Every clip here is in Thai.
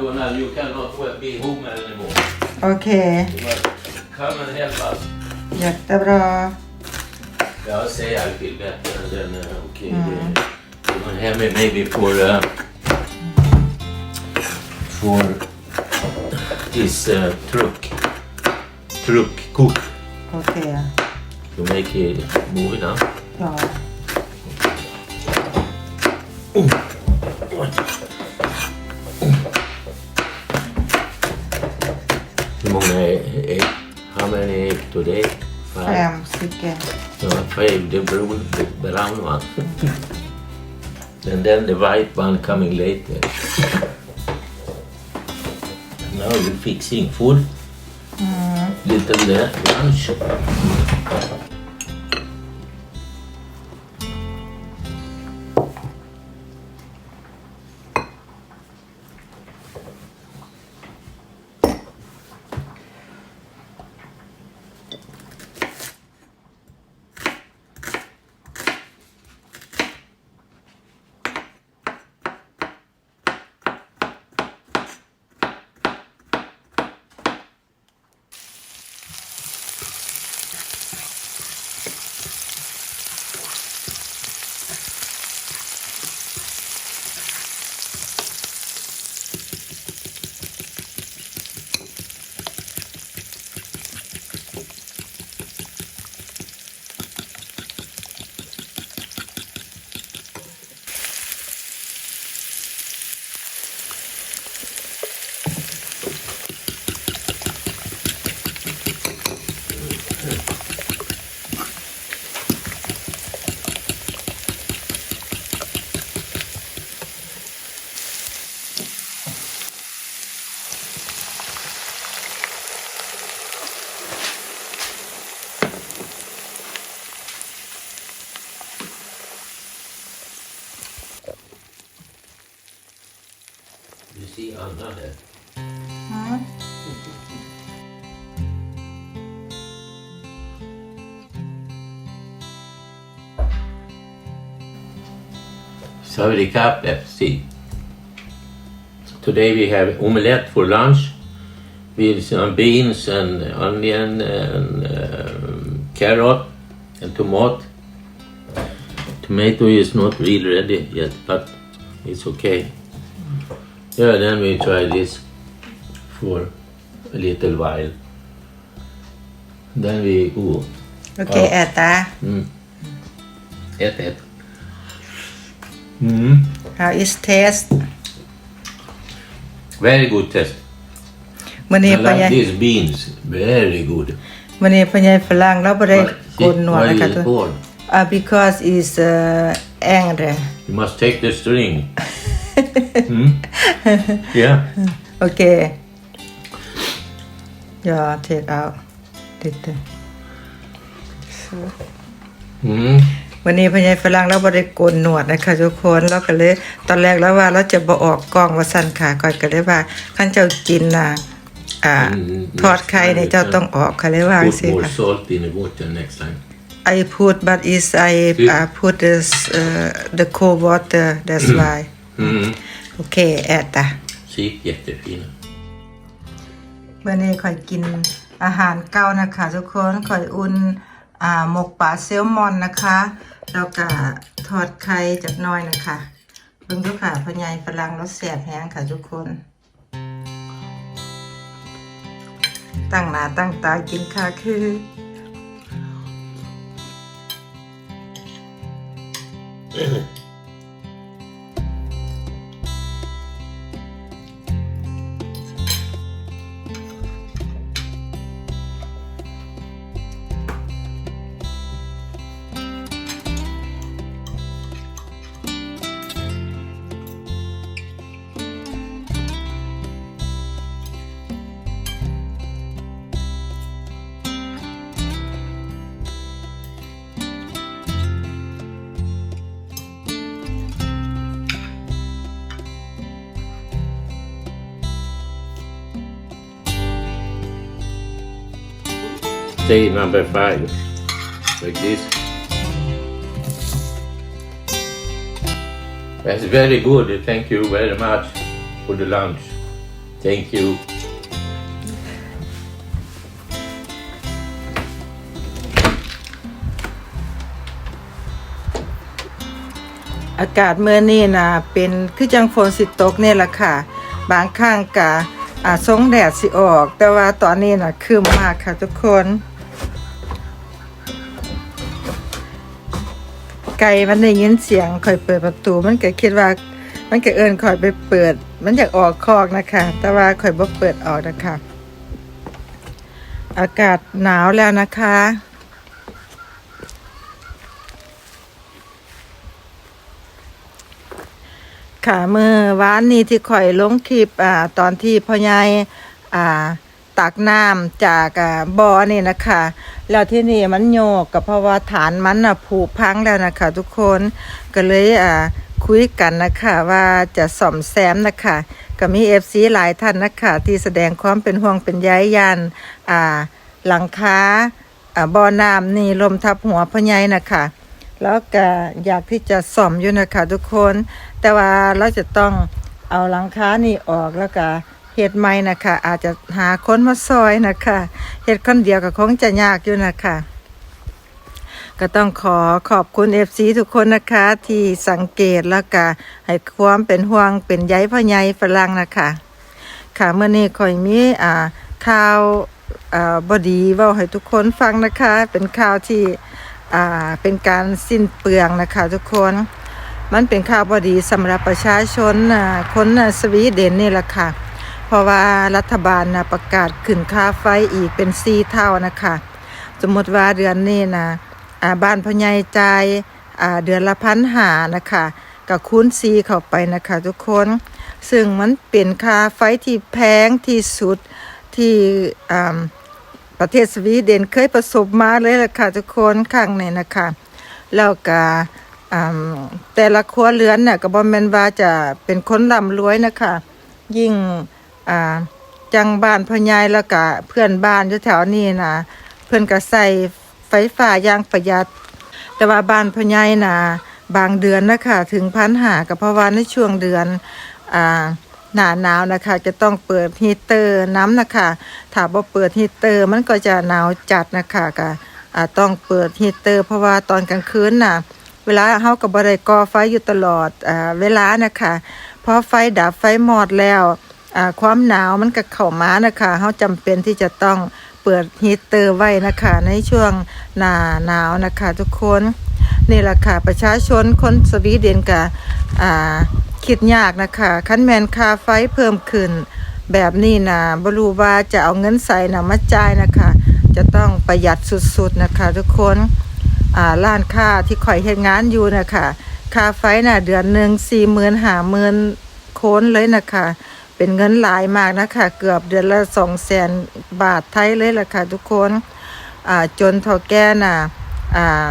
do now, you cannot be home anymore. Okej, You must come and help us. jättebra. Yeah, I say I feel better and then uh, eh, okay. Mm. You can have me maybe for uh, for this uh, truck truck cook Okej, to make it movie now. ja. Oh. Five. The brown, the brown one. and then the white one coming later. Now you're fixing food. Little uh, lunch. You see Anna here. Savrika Pepsi. Today we have omelette for lunch with some beans and onion and um, carrot and tomato. Tomato is not really ready yet, but it's okay. Yeah, then we try this for a little while. Then we go. โอเค แอดตา Mm. Ät, ät. Mm. how is taste Very good test. มื่อนี้ I พ่อใหญ่ like these beans. Very good. มื่อนี้พ่อใหญ่ฝรั่งเราบ่ได้ But โกนหนวด why นะคะ is ทุ it ก hard? อ่า because is uh, angry You must take the string. Hmm? Yeah. โอเคอย่า take out ติดตัว Mm. วันนี้พญายฝรั่งเราบริโกนหนวดนะคะทุกคนเราก็เลยตอนแรกแล้วว่าเราจะบอออกกล้องว่าสั้นขาก่อนก็เลยว่าขั้นเจ้ากินน่ะอ่าอืมทอดไข่ในเจ้าต้องออกค่ะเลยว่า Put สิ more ค่ะ salt in the water next time. I put but is I uh, put this uh, the cold water that's why Mm. โอเค แอดตะ See, jättefina. เมื่อนี้ข่อยกินอาหารเก่านะคะทุกคนข่อยอุ่นอ่าหมกปลาแซลมอนนะคะแล้วก็ทอดไข่จักหน้อยนะคะเบิ่งดูค่ะพญายฝรั่งรสแสบแห้งค่ะทุกคน ตั้งหน้าตั้งตากินค่ะคือ Say number five. Like this. That's very good. Thank you very much for the lunch. Thank you. อากาศเมื่อนี่นะเป็นคือจังฝนสิตกเนี่ยแหละค่ะ บางข้างกะอ่าสงแดดสิออก แต่ว่าตอนนี้นะคืมมากค่ะทุกคน ไก่มันได้ยินเสียงคอยเปิดประตู มันก็คิดว่า มันก็เอินคอยไปเปิด มันอยากออกคอกนะคะ แต่ว่าคอยบ่เปิดออกนะคะ อากาศหนาวแล้วนะคะค่ะเมื่อวานนี้ที่ข่อยลงคลิปอ่าตอนที่พ่อใหญ่อ่า ตักน้ำจากบ่อนี่นะคะ แล้วที่นี่มันโยกกับเพราะว่าฐานมันอะผุพังแล้วนะคะ ทุกคนก็เลยอ่าคุยกันนะคะว่าจะซ่อมแซมนะคะก็มีเอฟซีหลายท่านนะคะที่แสดงความเป็นห่วงเป็นใยยันอ่าหลังคาอ่าบ่อน้ำนี่ลมทับหัวพ่อใหญ่นะคะแล้วก็อยากที่จะซ่อมอยู่นะคะทุกคน แต่ว่าเราจะต้องเอาหลังคานี่ออกแล้วก็ เฮ็ดใหม่นะคะ อาจจะหาคนมาซอยนะคะเฮ็ดคนเดียวก็คงจะยากอยู่นะคะ ก็ต้องขอขอบคุณ FC ทุกคนนะคะ ที่สังเกตแล้วก็ให้ความเป็นห่วงเป็นใยพ่อใหญ่ฝรั่งนะคะ ค่ะเมื่อนี้ข่อยมีอ่าข่าวอ่าบอดีว่าให้ทุกคนฟังนะคะ เป็นข่าวที่อ่าเป็นการสิ้นเปลืองนะคะทุกคนมันเป็นข่าวบอดีสำหรับประชาชนน่ะคนสวีเดนนี่แหละค่ะ เพราะว่ารัฐบาลนะประกาศขึ้นค่าไฟอีกเป็นสี่เท่านะคะ สมมติว่าเดือนนี้นะอ่าบ้านพ่อใหญ่จ่ายอ่าเดือนละพันหานะคะกับคูณซีเข้าไปนะคะทุกคน ซึ่งมันเป็นค่าไฟที่แพงที่สุดที่อ่าประเทศสวีเดนเคยประสบมาเลยล่ะค่ะทุกคนครั้งนี้นะคะแล้วก็แต่ละครัวเรือนน่ะก็บ่แม่นว่าจะเป็นคนร่ำรวยนะคะ ยิ่ง อ่าจังบ้านพ่อใหญ่แล้วก็เพื่อนบ้านอยู่แถวนี้นะเพื่อนก็ใส่ไฟฟ้าอย่างประหยัด แต่ว่าบ้านพ่อใหญ่นะบางเดือนนะคะถึงพันหาก็เพราะว่าในช่วงเดือนอ่าหนาหนาวนะคะ จะต้องเปิดฮีเตอร์น้ำนะคะถ้าบ่เปิดฮีเตอร์มันก็จะหนาวจัดนะคะก็ต้องเปิดฮีเตอร์ เพราะว่าตอนกลางคืนน่ะเวลาเฮากับบริก่อไฟอยู่ตลอดอเวลานะคะพอไฟดับไฟหมอดแล้ว ความหนาวมันก็เข้ามานะคะเฮาจำเป็นที่จะต้องเปิดฮีเตอร์ไว้นะคะ ในช่วงหน้าหนาวนะคะ ทุกคนนี่แหละค่ะประชาชนคนสวีเดนก็อ่าคิดยากนะคะคันแมนคาไฟเพิ่มขึ้น แบบนี้นะบรูว่าจะเอาเงินใส่นะมาจ่ายนะคะ จะต้องประหยัดสุดๆนะคะ ทุกคนร้านค้าที่ข่อยเฮ็ดงานอยู่นะคะคาไฟน่ะเดือนหนึ่งสี่หมื่นห้าหมื่นโคนเลยนะคะ เป็นเงินหลายมากนะคะ เกือบเดือนละสองแสนบาทไทยเลยล่ะค่ะทุกคนจนท่าแก่น่ะอ่า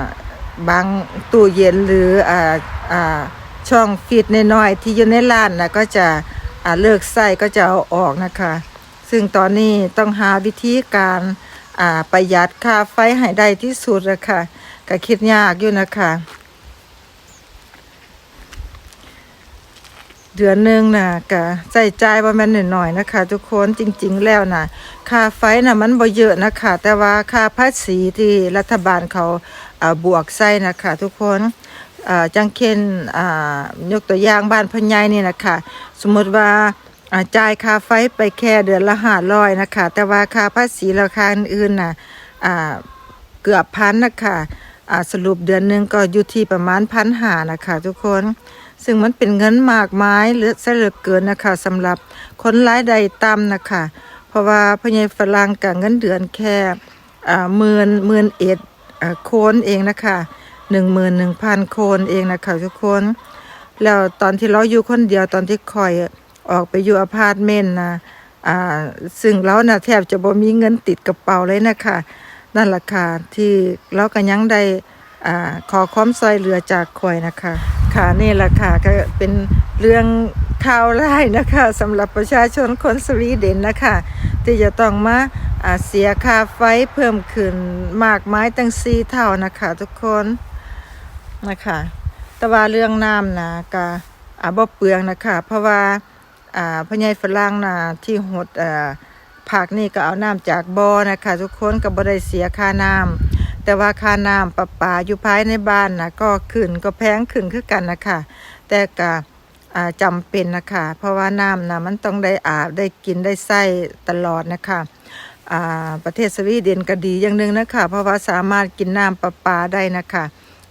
บางตู้เย็นหรืออช่องฟีดน้อยๆที่อยู่ในร้านนะก็จะเลิกใส่ก็จะเอาออกนะคะ ซึ่งตอนนี้ต้องหาวิธีการประหยัดค่าไฟให้ได้ที่สุดอะค่ะก็คิดยากอยู่นะคะ เดือนหนึ่งน่ะก็ใส่ใจายประมาณหน่อยๆนะคะ ทุกคนจริง ๆ แล้วน่ะค่าไฟน่ะมันบ่เยอะนะคะ แต่ว่าค่าภาษีที่รัฐบาลเขาบวกใส่นะคะ ทุกคนอ่าจังเช่นยกตัวอย่างบ้านพญายนี่นะคะสมมติว่าจ่ายค่าไฟไปแค่เดือนละห้าร้อยนะคะ แต่ว่าค่าภาษีราคาอื่นๆน่ะเกือบพันนะคะสรุปเดือนหนึ่งก็อยู่ที่ประมาณพันหานะคะ ทุกคน ซึ่งมันเป็นเงินมากมายเหลือซะเหลือเกินนะคะสำหรับคนรายใดต่ำนะคะ เพราะว่าพอใหญฝรั่งกับเงินเดือนแค่อ่าหมื่นหมื่นเอ็ดอ่าโคนเองนะคะหนึ่งหมื่นหนึ่งพันโคนเองนะคะทุกคน แล้วตอนที่เราอยู่คนเดียวตอนที่คอยออกไปอยู่อพาร์ตเมนต์นะอ่าซึ่งเราน่ะแทบจะบ่มีเงินติดกระเป๋าเลยนะคะนั่นแหละค่ะที่เราก็ยังได้ อ่าขอความช่วยเหลือจากคอยนะคะ ค่ะนี่แหละค่ะก็เป็นเรื่องข่าวร้ายนะคะสำหรับประชาชนคนสวีเดนนะคะที่จะต้องมาเสียค่าไฟเพิ่มขึ้นมากไมายตั้งสี่เท่านะคะทุกคนนะคะแต่ว่าเรื่องน้ำนะก็อาบ่เปลืองนะคะ เพราะว่าอ่าพ่อใหญ่ฝรั่งนะที่หดอ่าภาคนี่ก็เอาน้ำจากบ่อนะคะ ทุกคนก็บ่ได้เสียค่าน้ำ แต่ว่าค่าน้ำประปาอยู่ภายในบ้านนะก็ขึ้นก็แพงขึ้นคือกันนะคะแต่ก็อ่าจำเป็นนะคะเพราะว่าน้ำนะมันต้องได้อาบได้กินได้ใช้ตลอดนะคะอ่าประเทศสวีเดนก็ดีอย่างหนึ่งนะคะเพราะว่าสามารถกินน้ำประปาได้นะคะ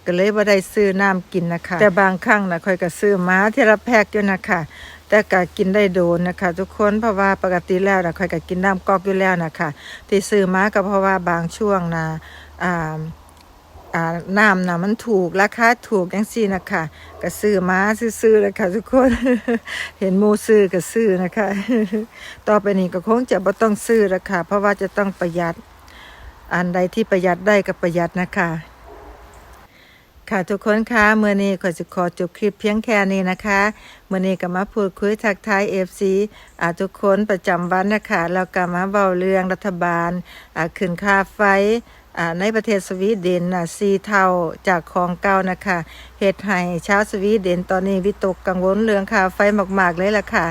ก็เลยบ่ได้ซื้อน้ำกินนะคะ แต่บางครั้งนะค่อยก็ซื้อมาเทละแพ็กอยู่นะคะ แต่ก็กินได้โดนนะคะ ทุกคนเพราะว่าปกติแล้วนะค่อยก็กินน้ำก๊อกอยู่แล้วนะคะที่ซื้อมาก็เพราะว่าบางช่วงนะ อ่าอ่าน้ำนะมันถูกราคาถูกยังสี่นะคะก็ซื้อมาซื้อๆเลยค่ะทุกคน เห็นโมูซื้อก็ซื้อนะคะ ต่อไปนี้ก็คงจะไม่ต้องซื้อแล้วค่ะเพราะว่าจะต้องประหยัด อันใดที่ประหยัดได้ก็ประหยัดนะคะ ค่ะทุกคนคะเมื่อนี้ขอจะขอจบคลิปเพียงแค่นี้นะคะเมื่อนี้ก็มาพูดคุยทักทายเอฟซีทุกคนประจำวันนะคะแล้วก็มาเบาเรื่องรัฐบาลขึ้นค่าไฟในประเทศสวีเดนนะซีเท่าจากของเก่านะคะเหตุให้ชาวสวีเดนตอนนี้วิตกกังวลเรื่องค่าไฟมาก ๆ เลยล่ะค่ะ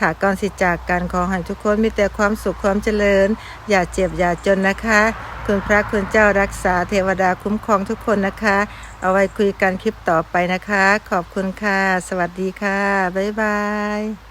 ค่ะก่อนสิจากกันขอให้ทุกคนมีแต่ความสุขความเจริญ อย่าเจ็บอย่าจนนะคะ คุณพระคุณเจ้ารักษาเทวดาคุ้มครองทุกคนนะคะ เอาไว้คุยกันคลิปต่อไปนะคะ ขอบคุณค่ะ สวัสดีค่ะ บ๊ายบาย